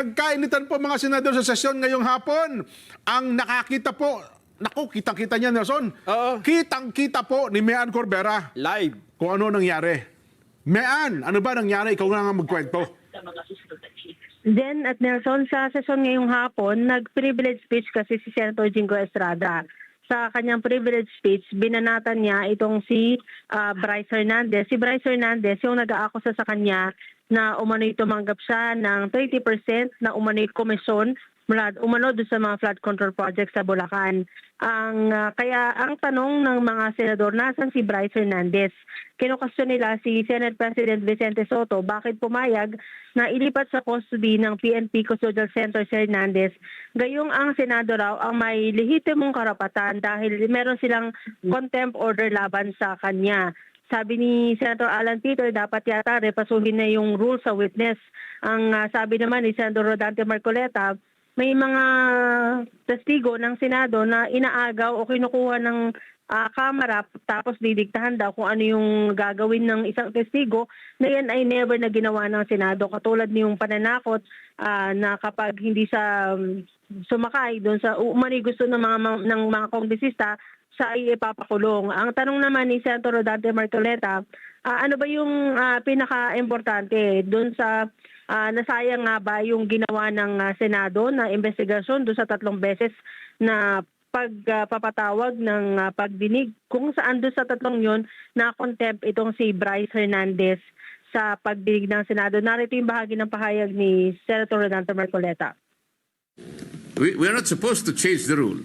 Nagkainitan po mga senador sa sesyon ngayong hapon. Ang nakakita po, naku, kitang-kita niya Nelson. Oo. Kitang-kita po ni Mean Corbera Live. kung ano nangyari. Mean, ano ba nangyari? Ikaw na nga magkwento. Jen at Nelson, sa sesyon ngayong hapon, nag-privilege speech kasi si Senator Jingo Estrada. Sa kanyang privilege speech, binanatan niya itong si ah, Bryce Hernandez. Si Bryce Hernandez, yung nag-aakusa sa kanya na umano'y tumanggap siya ng 30% na umano'y komisyon mula umano doon sa mga flood control projects sa Bulacan. Ang ah, kaya ang tanong ng mga senador, nasan si Bryce Hernandez? Kinukasyon nila si Senate President Vicente Soto bakit pumayag na ilipat sa custody ng PNP Custodial Center si Hernandez. Gayong ang Senado raw ang may lehitimong karapatan dahil meron silang contempt order laban sa kanya. Sabi ni Senator Alan Peter, dapat yata repasuhin na yung rule sa witness. Ang ah, sabi naman ni Senator Rodante Marcoleta, may mga testigo ng Senado na inaagaw o kinukuha ng ah, kamera tapos didiktahan daw kung ano yung gagawin ng isang testigo na yan ay never na ginawa ng Senado. Katulad niyong pananakot ah, na kapag hindi sa um, sumakay doon sa umani gusto ng mga ng mga kongresista sa ay ipapakulong. Ang tanong naman ni Senator Rodante Marcoleta, ah, ano ba yung ah, pinaka-importante doon sa ah, nasayang nga ba yung ginawa ng ah, Senado na investigasyon doon sa tatlong beses na pagpapatawag ng ah, pagdinig kung saan doon sa tatlong yon na contempt itong si Bryce Hernandez sa pagdinig ng Senado. Narito yung bahagi ng pahayag ni Senator Rodante Marcoleta. We, we are not supposed to change the rule.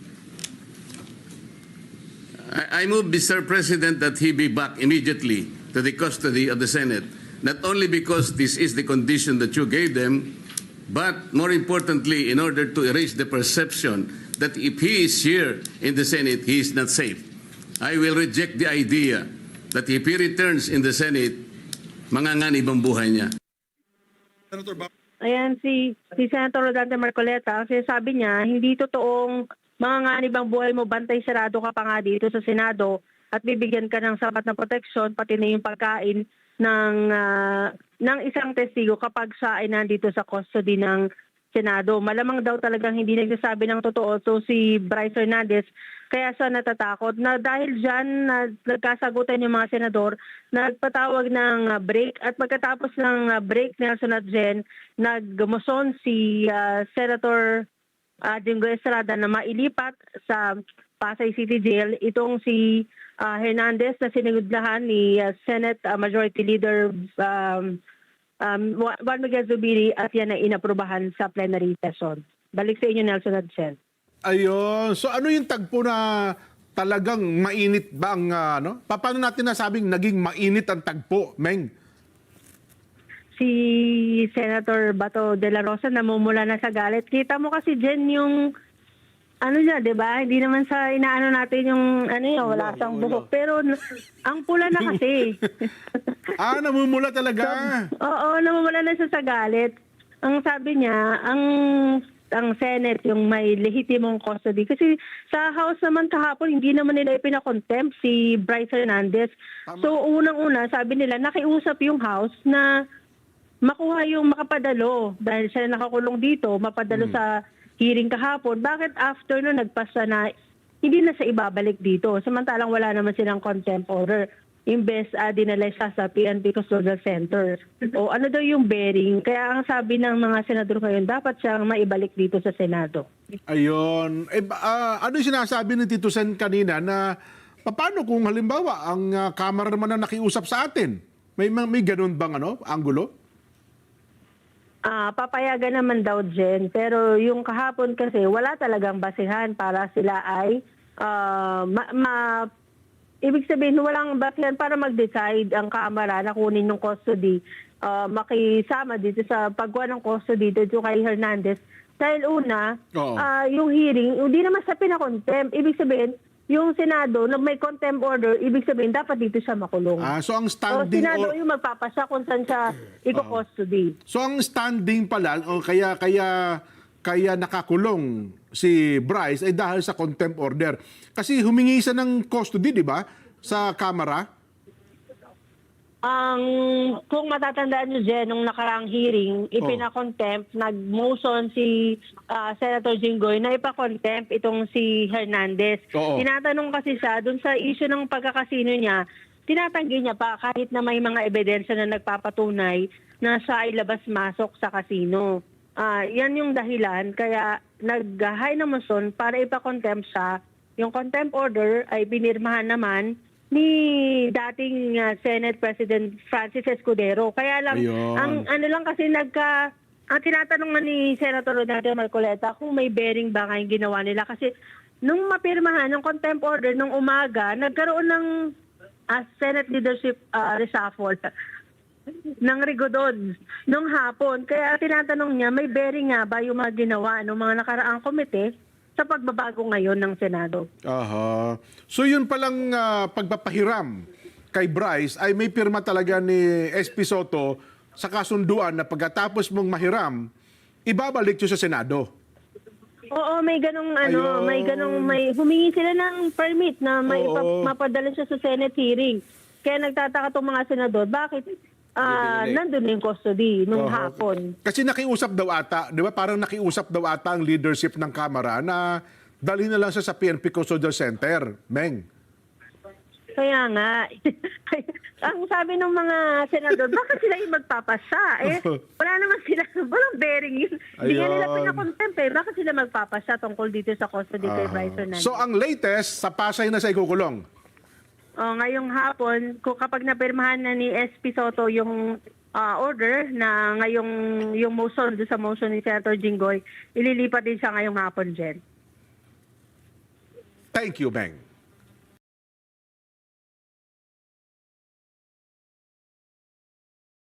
I, I move, Mr. President, that he be back immediately to the custody of the Senate, not only because this is the condition that you gave them, but more importantly, in order to erase the perception that if he is here in the Senate, he is not safe. I will reject the idea that if he returns in the Senate, manganganib ang buhay niya. Ayan, si, si Senator Rodante Marcoleta, ang sinasabi niya, hindi totoong mga nganib ang buhay mo, bantay sarado ka pa nga dito sa Senado at bibigyan ka ng sapat na proteksyon, pati na yung pagkain ng, ah, ng isang testigo kapag siya ay nandito sa custody ng Senado. Malamang daw talagang hindi nagsasabi ng totoo to si Bryce Hernandez. Kaya siya natatakot na dahil dyan na nagkasagutan yung mga senador nagpatawag ng ah, break. At pagkatapos ng ah, break Nelson at Jen nagmuson si ah, Senator uh, Jingo Estrada na mailipat sa Pasay City Jail. Itong si ah, Hernandez na sinigudlahan ni ah, Senate ah, Majority Leader um, um, Juan Miguel Zubiri at yan ay inaprubahan sa plenary session. Balik sa inyo Nelson at Jen. Ayun. So ano yung tagpo na talagang mainit ba ang ah, ano? Pa- Paano natin nasabing naging mainit ang tagpo, Meng? si Senator Bato de la Rosa namumula na sa galit. Kita mo kasi Jen yung ano niya, 'di ba? Hindi naman sa inaano natin yung ano yun, wala siyang buhok. Pero n- ang pula na kasi. Ah, namumula talaga. Oo, namumula na siya sa galit. Ang sabi niya, ang ang Senate yung may lehitimong custody. Kasi sa House naman kahapon, hindi naman nila ipinakontempt si Bryce Hernandez. So unang-una, sabi nila, nakiusap yung House na makuha yung makapadalo dahil siya nakakulong dito, mapadalo sa hearing kahapon. Bakit after no nagpasa na hindi na sa ibabalik dito? Samantalang wala naman silang contempt order. Imbes uh, dinala siya sa PNP Custodial Center. O ano daw yung bearing? Kaya ang sabi ng mga senador ngayon, dapat siyang maibalik dito sa Senado. Ayun. Eh, ah, ano yung sinasabi ni Tito Sen kanina na paano kung halimbawa ang ah, kamera naman na nakiusap sa atin? May, may, ganun bang ano, angulo? Ah, papayagan naman daw Jen, pero yung kahapon kasi wala talagang basihan para sila ay ah, ma, ma- ibig sabihin walang basihan para mag-decide ang Kamara na kunin yung custody ah, makisama dito sa pagkuha ng custody dito kay Hernandez. Dahil una, Oo. ah, yung hearing, hindi naman sa pinakontempt. Ibig sabihin, yung Senado, na may contempt order, ibig sabihin, dapat dito siya makulong. Ah, so ang standing Senado or- yung magpapasya kung saan siya iko-custody. So ang standing pala o kaya kaya kaya nakakulong si Bryce ay dahil sa contempt order. Kasi humingi siya ng custody, di ba? Sa kamera. Ang kung matatandaan niyo Jen, nung nakaraang hearing, ipina-contempt, nag-motion si ah, Senator Jinggoy na ipa-contempt itong si Hernandez. Oo. Tinatanong kasi siya dun sa issue ng pagkakasino niya, tinatanggi niya pa kahit na may mga ebidensya na nagpapatunay na siya ay labas-masok sa kasino. Ah, yan yung dahilan kaya nag-high na motion para ipa-contempt siya. Yung contempt order ay binirmahan naman ni dating ah, Senate President Francis Escudero. Kaya lang, Ayun. ang ano lang kasi nagka... Ang tinatanong nga ni Senator Rodante Marcoleta kung may bearing ba nga yung ginawa nila. Kasi nung mapirmahan ng contempt order nung umaga, nagkaroon ng ah, Senate leadership ah, reshuffle ng Rigodon nung hapon. Kaya tinatanong niya, may bearing nga ba yung mga ginawa ng mga nakaraang komite sa pagbabago ngayon ng Senado? Aha. So yun palang ah, pagpapahiram kay Bryce ay may pirma talaga ni SP Soto sa kasunduan na pagkatapos mong mahiram, ibabalik siya sa Senado. Oo, may ganong ano, Ayun. may ganong may humingi sila ng permit na may Oo. mapadala siya sa Senate hearing. Kaya nagtataka tong mga senador, bakit ah nandun yung custody nung Oo. hapon? Kasi nakiusap daw ata, di ba? Parang nakiusap daw ata ang leadership ng Kamara na dalhin na lang siya sa PNP Custodial Center. Meng. Kaya nga, ang sabi ng mga senador, bakit sila yung magpapasa? Eh, wala naman sila, walang bearing yun. Hindi nga nila Ayun. pinakontempt eh. Bakit sila magpapasa tungkol dito sa custody kay Bryce Hernandez? So ang latest, sa Pasay na siya ikukulong. Oh, ngayong hapon, kapag napirmahan na ni SP Soto yung ah, order na ngayong yung motion doon sa motion ni Senator Jinggoy, ililipat din siya ngayong hapon, Jen. Thank you, Meng.